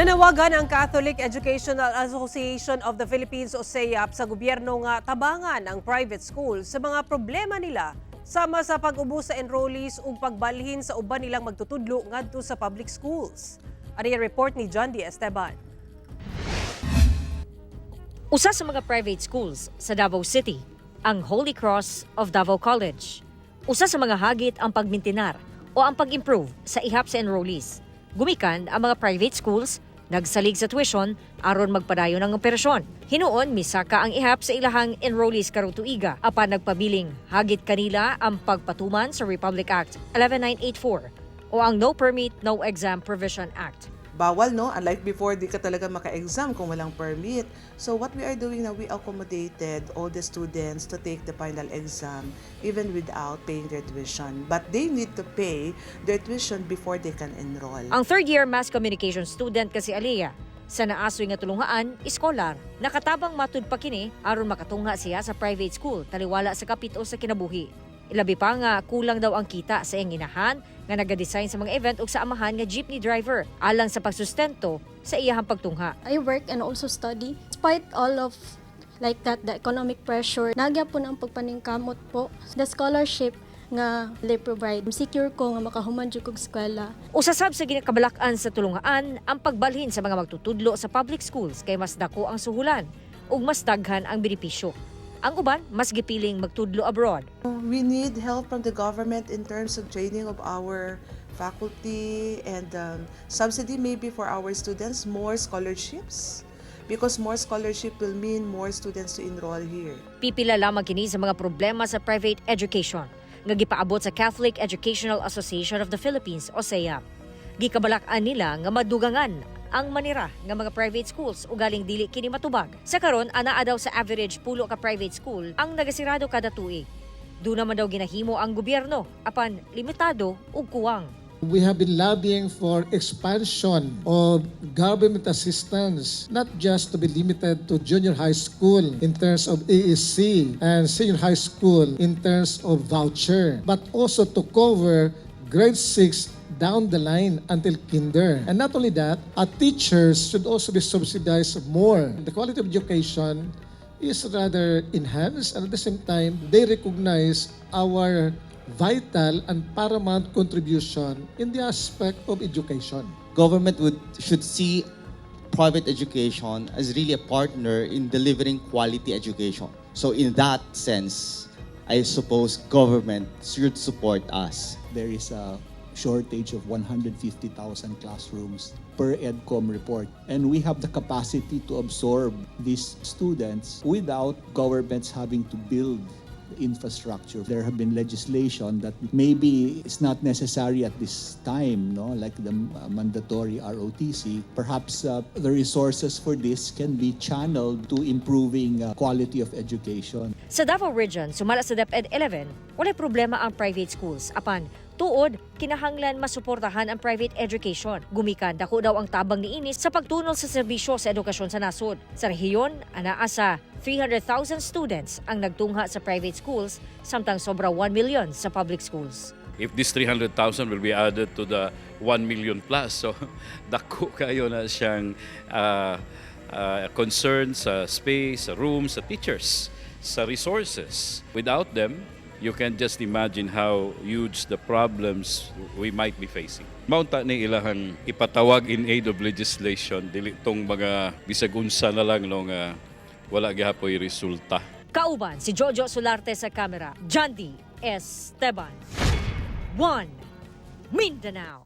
Nanawagan ang Catholic Educational Association of the Philippines o CEAP sa gobyerno nga tabangan ang private school sa mga problema nila sama sa pag-ubos sa enrollees ug pagbalhin sa uban nilang magtutudlo ngadto sa public schools. Ang report ni John D. Esteban. Usa sa mga private schools sa Davao City, ang Holy Cross of Davao College. Usa sa mga hagit ang pagmintinar o ang pag-improve sa ihap sa enrollees. Gumikan ang mga private schools nagsalig sa tuition aron magpadayon ng operasyon. Hinuon misaka ang ihap sa ilahang enrollees karong tuiga apan nagpabiling hagit kanila ang pagpatuman sa Republic Act 11984 o ang No Permit No Exam Provision Act. Bawal, no? Unlike before, di ka talaga maka-exam kung walang permit. So what we are doing now, we accommodated all the students to take the final exam even without paying their tuition. But they need to pay their tuition before they can enroll. Ang third year mass communication student kasi Alea sa naasoy nga tulungaan, iskolar. Nakatabang matud pa kini aron makatungha siya sa private school taliwala sa kapito sa kinabuhi. Ilabi pa nga kulang daw ang kita sa iyang inahan nga nagadesign sa mga event ug sa amahan nga jeepney driver alang sa pagsustento sa iyahang pagtungha. I work and also study. Despite all of like that, the economic pressure, nagya po ang pagpaningkamot po. The scholarship nga they provide, secure ko nga makahuman jud kog eskwela. Usasab sa ginakabalakan sa tulungaan ang pagbalhin sa mga magtutudlo sa public schools kay mas dako ang suhulan ug mas daghan ang benepisyo. Ang uban mas gipiling magtudlo abroad. We need help from the government in terms of training of our faculty and um, subsidy maybe for our students, more scholarships. Because more scholarship will mean more students to enroll here. Pipila lamang kini sa mga problema sa private education nga gipaabot sa Catholic Educational Association of the Philippines o CEAP. Gikabalak-an nila nga madugangan ang manira nga mga private schools ug galing dili kini matubag. Sa karon anaa daw sa average pulo ka private school ang nagasirado kada tuig. Doon naman daw ginahimo ang gobyerno apan limitado ug kuwang. We have been lobbying for expansion of government assistance, not just to be limited to junior high school in terms of AEC and senior high school in terms of voucher, but also to cover grade 6 down the line until kinder. And not only that, our teachers should also be subsidized more. The quality of education is rather enhanced and at the same time, they recognize our vital and paramount contribution in the aspect of education. government would should see private education as really a partner in delivering quality education. So in that sense, I suppose government should support us. there is a shortage of 150,000 classrooms per EDCOM report. And we have the capacity to absorb these students without governments having to build infrastructure. There have been legislation that maybe is not necessary at this time, no, like the uh, mandatory ROTC. Perhaps uh, the resources for this can be channeled to improving uh, quality of education. Sa Davao Region, sumala sa DepEd 11, walay problema ang private schools. Apan, tuod, kinahanglan masuportahan ang private education. Gumikan, dako daw ang tabang ni Inis sa pagtunol sa serbisyo sa edukasyon sa nasod. Sa rehiyon, anaa sa 300,000 students ang nagtungha sa private schools, samtang sobra 1 million sa public schools. if this 300,000 will be added to the 1 million plus. So, dako kayo na siyang uh, uh, concern sa space, sa rooms, sa teachers, sa resources. Without them, you can just imagine how huge the problems we might be facing. Maunta ni ilahang ipatawag in aid of legislation, dili tong mga bisag unsa na lang no nga wala gihapoy resulta. Kauban si Jojo Solarte sa kamera, John D. Esteban. 1. Mindanao.